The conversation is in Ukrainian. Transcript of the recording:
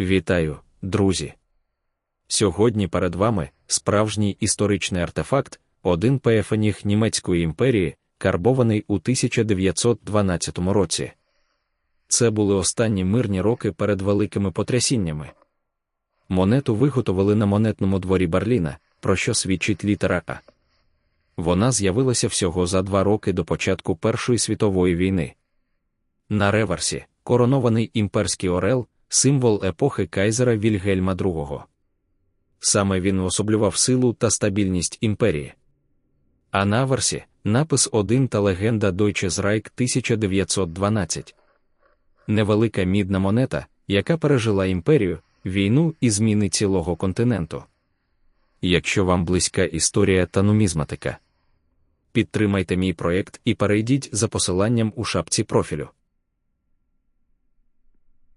Вітаю, друзі! Сьогодні перед вами справжній історичний артефакт, один пефеніг Німецької імперії, карбований у 1912 році. Це були останні мирні роки перед великими потрясіннями. Монету виготовили на монетному дворі Берліна, про що свідчить літера А. Вона з'явилася всього за два роки до початку Першої світової війни. На реверсі коронований імперський орел, символ епохи кайзера Вільгельма II. Саме він особлював силу та стабільність імперії. А на аверсі напис 1 та легенда Deutsches Reich 1912. Невелика мідна монета, яка пережила імперію, війну і зміни цілого континенту. Якщо вам близька історія та нумізматика, підтримайте мій проєкт і перейдіть за посиланням у шапці профілю.